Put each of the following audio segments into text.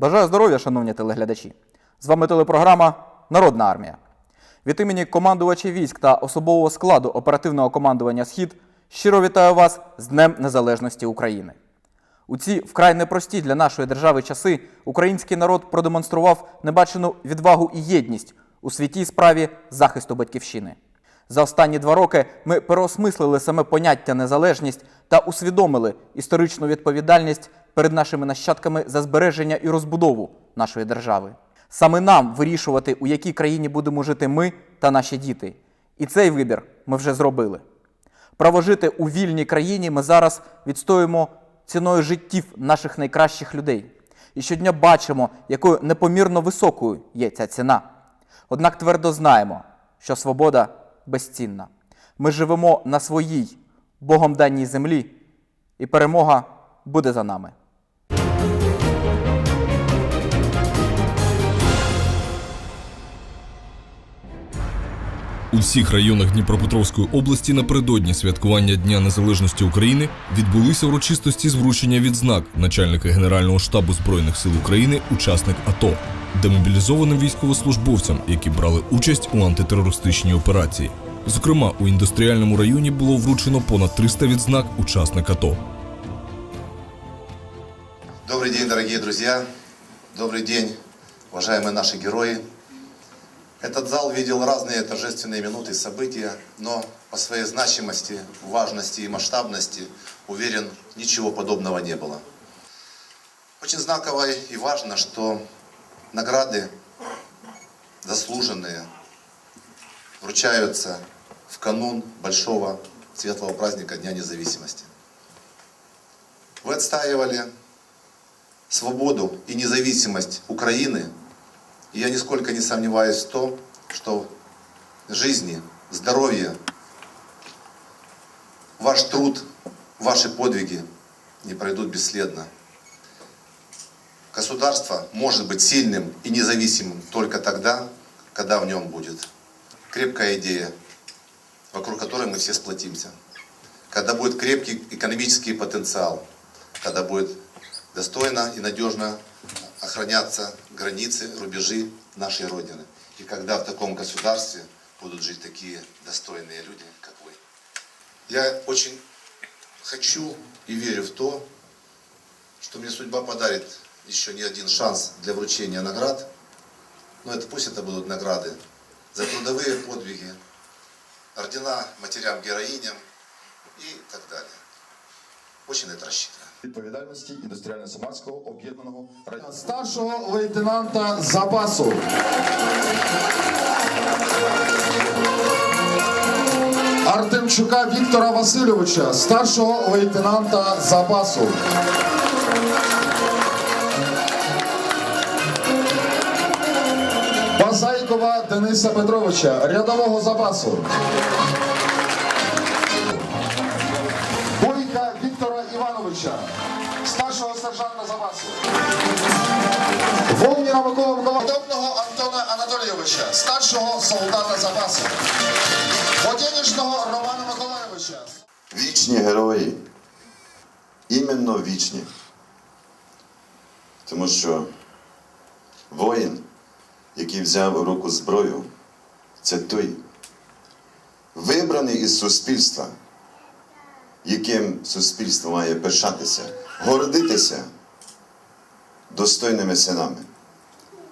Бажаю здоров'я, шановні телеглядачі. З вами телепрограма Народна армія. Від імені командувачів військ та особового складу оперативного командування Схід щиро вітаю вас з Днем Незалежності України. У ці вкрай непрості для нашої держави часи український народ продемонстрував небачену відвагу і єдність у святій справі захисту батьківщини. За останні два роки ми переосмислили саме поняття незалежність та усвідомили історичну відповідальність перед нашими нащадками за збереження і розбудову нашої держави. Саме нам вирішувати, у якій країні будемо жити ми та наші діти. І цей вибір ми вже зробили. Право жити у вільній країні ми зараз відстоюємо ціною життів наших найкращих людей. І щодня бачимо, якою непомірно високою є ця ціна. Однак твердо знаємо, що свобода безцінна. Ми живемо на своїй Богом даній землі, і перемога буде за нами. У всіх районах Дніпропетровської області напередодні святкування Дня Незалежності України відбулися урочистості з вручення відзнак начальника Генерального штабу Збройних сил України, учасник АТО, демобілізованим військовослужбовцям, які брали участь у антитерористичній операції. Зокрема, у індустріальному районі було вручено понад 300 відзнак учасник АТО. Добрый день, дорогие друзья. Добрый день, уважаемые наши герои. Этот зал видел разные торжественные минуты и события, но по своей значимости, важности и масштабности, уверен, ничего подобного не было. Очень знаково и важно, что награды заслуженные вручаются в канун большого светлого праздника Дня независимости. Вы отстаивали свободу и независимость Украины, и я нисколько не сомневаюсь в том, что жизни, здоровье, ваш труд, ваши подвиги не пройдут бесследно. Государство может быть сильным и независимым только тогда, когда в нем будет крепкая идея, вокруг которой мы все сплотимся. Когда будет крепкий экономический потенциал, когда будет достойно и надежно охраняться границы, рубежи нашей Родины. И когда в таком государстве будут жить такие достойные люди, как вы. Я очень хочу и верю в то, что мне судьба подарит еще не один шанс для вручения наград. Но это пусть это будут награды за трудовые подвиги, ордена матерям-героиням и так далее. Очень это рассчитываю. Відповідальності індустріально-самарського об'єднаного району. Старшого лейтенанта запасу. Артемчука Віктора Васильовича, старшого лейтенанта запасу. Базайкова Дениса Петровича, рядового запасу. Івановича, старшого сержанта запасу. Волніна Микола Миколаївича, Подобного Антона Анатолійовича, старшого солдата запасу. Водянічного Романа Миколаївича. Вічні герої. Іменно вічні. Тому що воїн, який взяв у руку зброю, це той, вибраний із суспільства, яким суспільство має пишатися, гордитися достойними синами.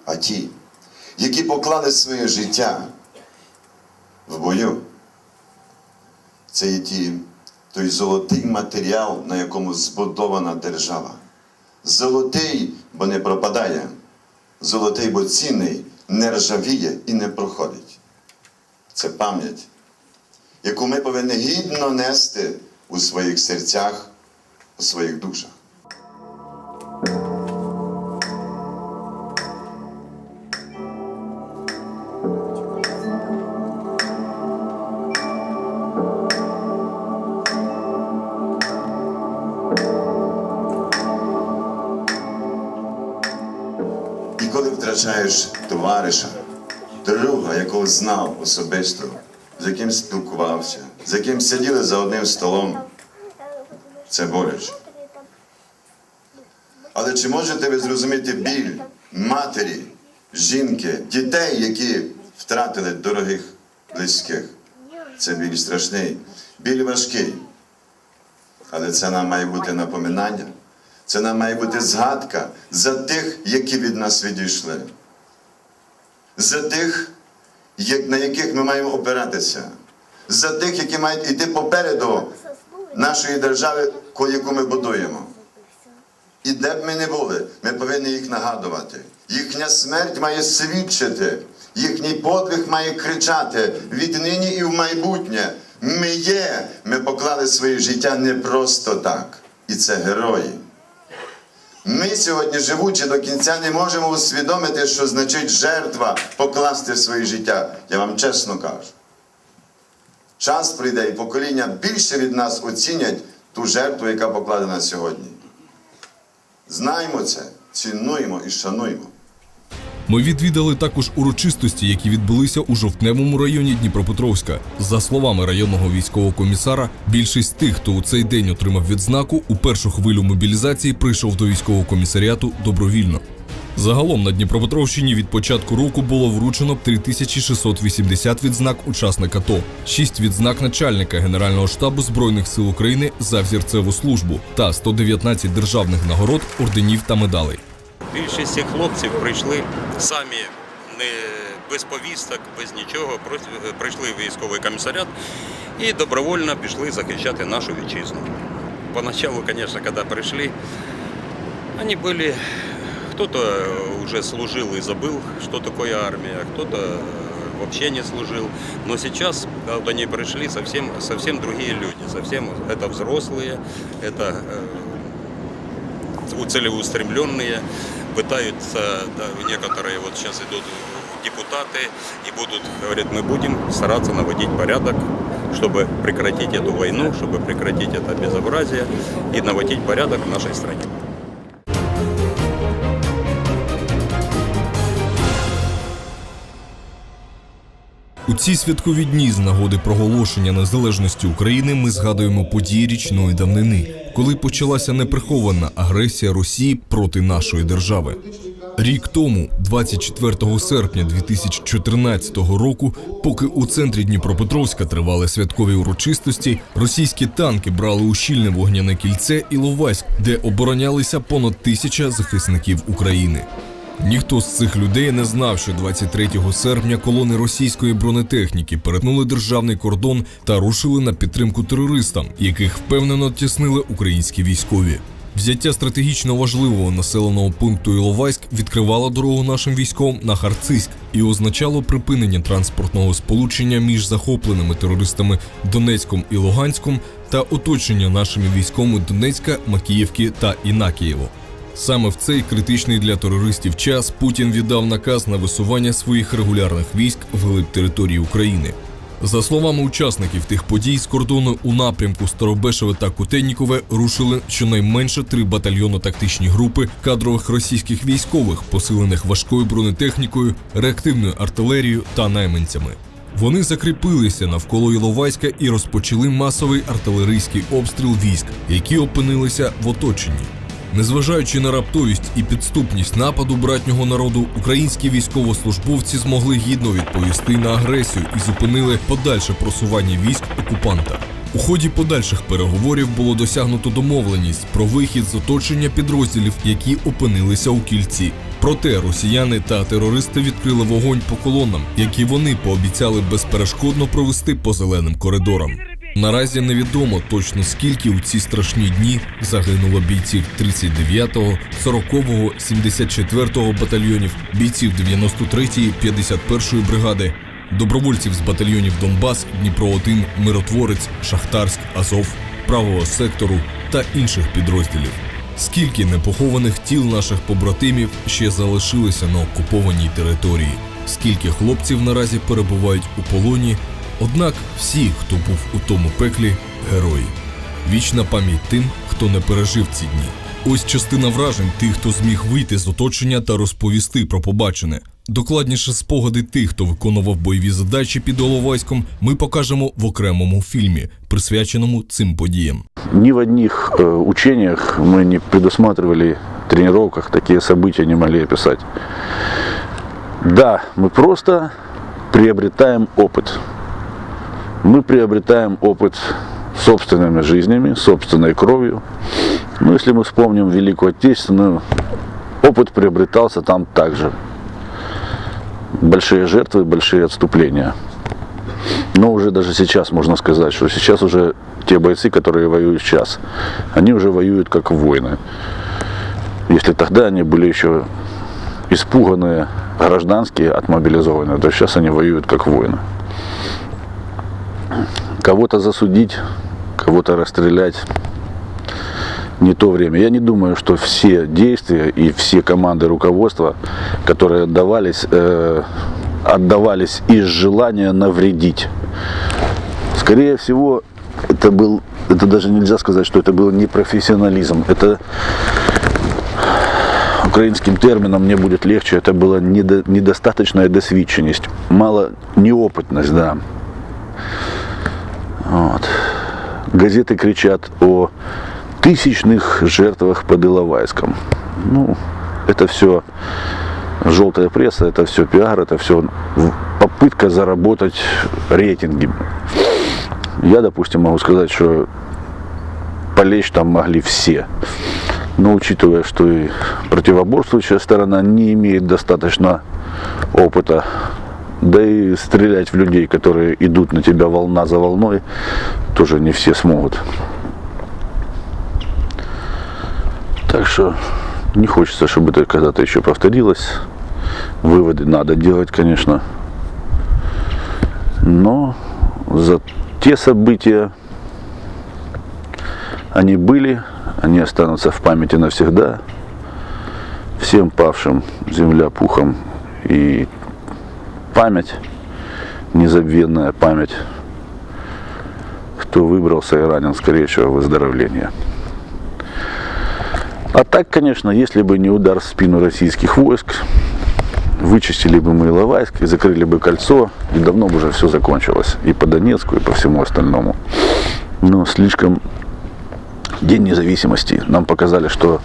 А ті, які поклали своє життя в бою, це є ті, той золотий матеріал, на якому збудована держава. Золотий, бо не пропадає, золотий, бо цінний, не ржавіє і не проходить. Це пам'ять, яку ми повинні гідно нести у своїх серцях, у своїх душах. І коли втрачаєш товариша, друга, якого знав особисто, з яким спілкувався, з яким сиділи за одним столом, це боляче. Але чи можете ви зрозуміти біль матері, жінки, дітей, які втратили дорогих близьких? Це біль страшний, біль важкий. Але це нам має бути напоминання. Це нам має бути згадка за тих, які від нас відійшли. За тих, на яких ми маємо опиратися. За тих, які мають йти попереду нашої держави, яку ми будуємо. І де б ми не були, ми повинні їх нагадувати. Їхня смерть має свідчити, їхній подвиг має кричати віднині і в майбутнє. Ми є, ми поклали своє життя не просто так. І це герої. Ми сьогодні, живучи до кінця, не можемо усвідомити, що значить жертва покласти своє життя. Я вам чесно кажу. Час прийде і покоління більше від нас оцінять ту жертву, яка покладена сьогодні. Знаємо це, цінуємо і шануємо. Ми відвідали також урочистості, які відбулися у жовтневому районі Дніпропетровська. За словами районного військового комісара, більшість тих, хто у цей день отримав відзнаку, у першу хвилю мобілізації прийшов до військового комісаріату добровільно. Загалом на Дніпропетровщині від початку року було вручено 3680 відзнак учасника АТО, 6 відзнак начальника Генерального штабу Збройних сил України за взірцеву службу та 119 державних нагород, орденів та медалей. Більшість цих хлопців прийшли самі не без повісток, без нічого, просто прийшли в військовий комісаріат і добровольно пішли захищати нашу вітчизну. Поначалу, конечно, когда пришли, они были, кто-то уже служил и забыл, что такое армия, кто-то вообще не служил. Но сейчас, когда они пришли, совсем, совсем другие люди, совсем это взрослые, это э, целеустремленные, пытаются, да, некоторые вот сейчас идут депутаты и будут, говорят, мы будем стараться наводить порядок, чтобы прекратить эту войну, чтобы прекратить это безобразие и наводить порядок в нашей стране. У ці святкові дні з нагоди проголошення незалежності України ми згадуємо події річної давнини, коли почалася неприхована агресія Росії проти нашої держави. Рік тому, 24 серпня 2014 року, поки у центрі Дніпропетровська тривали святкові урочистості, російські танки брали у щільне вогняне кільце Іловайськ, де оборонялися понад тисяча захисників України. Ніхто з цих людей не знав, що 23 серпня колони російської бронетехніки перетнули державний кордон та рушили на підтримку терористам, яких впевнено тіснили українські військові. Взяття стратегічно важливого населеного пункту Іловайськ відкривало дорогу нашим військовим на Харциськ і означало припинення транспортного сполучення між захопленими терористами Донецьком і Луганськом та оточення нашими військовими Донецька, Макіївки та Інакієво. Саме в цей критичний для терористів час Путін віддав наказ на висування своїх регулярних військ вглиб території України. За словами учасників тих подій, з кордону у напрямку Старобешеве та Кутеннікове рушили щонайменше три батальйонно-тактичні групи кадрових російських військових, посилених важкою бронетехнікою, реактивною артилерією та найманцями. Вони закріпилися навколо Іловайська і розпочали масовий артилерійський обстріл військ, які опинилися в оточенні. Незважаючи на раптовість і підступність нападу братнього народу, українські військовослужбовці змогли гідно відповісти на агресію і зупинили подальше просування військ окупанта. У ході подальших переговорів було досягнуто домовленість про вихід з оточення підрозділів, які опинилися у кільці. Проте росіяни та терористи відкрили вогонь по колонам, які вони пообіцяли безперешкодно провести по зеленим коридорам. Наразі невідомо точно скільки у ці страшні дні загинуло бійців 39-го, 40-го, 74-го батальйонів, бійців 93-ї, 51-ї бригади, добровольців з батальйонів Донбас, Дніпро 1 Миротворець, Шахтарськ, Азов, правого сектору та інших підрозділів. Скільки непохованих тіл наших побратимів ще залишилися на окупованій території? Скільки хлопців наразі перебувають у полоні? Однак всі, хто був у тому пеклі, герої. Вічна пам'ять тим, хто не пережив ці дні. Ось частина вражень тих, хто зміг вийти з оточення та розповісти про побачене. Докладніше спогади тих, хто виконував бойові задачі під Оловайськом, ми покажемо в окремому фільмі, присвяченому цим подіям. Ни в одних э, учениях мы не предусматривали тренировках такие события не могли описать. Да, мы просто приобретаем опыт. Мы приобретаем опыт собственными жизнями, собственной кровью. Ну, если мы вспомним Великую Отечественную, опыт приобретался там также. Большие жертвы, большие отступления. Но уже даже сейчас можно сказать, что сейчас уже те бойцы, которые воюют сейчас, они уже воюют как воины. Если тогда они были еще испуганные, гражданские, отмобилизованные, то сейчас они воюют как воины. Кого-то засудить, кого-то расстрелять не то время. Я не думаю, что все действия и все команды руководства, которые отдавались, э, отдавались из желания навредить. Скорее всего, это был, это даже нельзя сказать, что это был непрофессионализм. Это украинским термином мне будет легче, это была недо- недостаточная досвідченість, мало неопытность, да. Вот. Газеты кричат о тысячных жертвах под Иловайском. Ну, это все желтая пресса, это все пиар, это все попытка заработать рейтинги. Я, допустим, могу сказать, что полечь там могли все. Но учитывая, что и противоборствующая сторона не имеет достаточно опыта, да и стрелять в людей, которые идут на тебя волна за волной, тоже не все смогут. Так что не хочется, чтобы это когда-то еще повторилось. Выводы надо делать, конечно. Но за те события они были, они останутся в памяти навсегда. Всем павшим земля пухом и память, незабвенная память. Кто выбрался и ранен, скорейшего выздоровления. А так, конечно, если бы не удар в спину российских войск, вычистили бы мы Иловайск и закрыли бы кольцо, и давно бы уже все закончилось. И по Донецку, и по всему остальному. Но слишком День независимости. Нам показали, что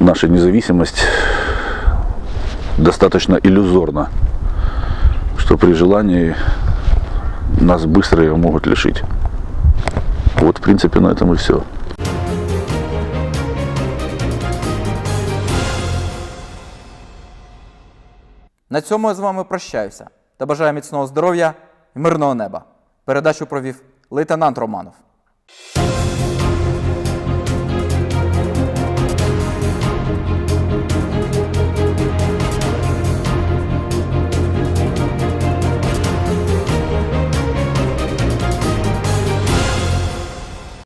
наша независимость достаточно иллюзорна, что при желании нас быстро ее могут лишить. Вот, в принципе, на этом и все. На цьому я з вами прощаюся та бажаю міцного здоров'я і мирного неба. Передачу провів лейтенант Романов.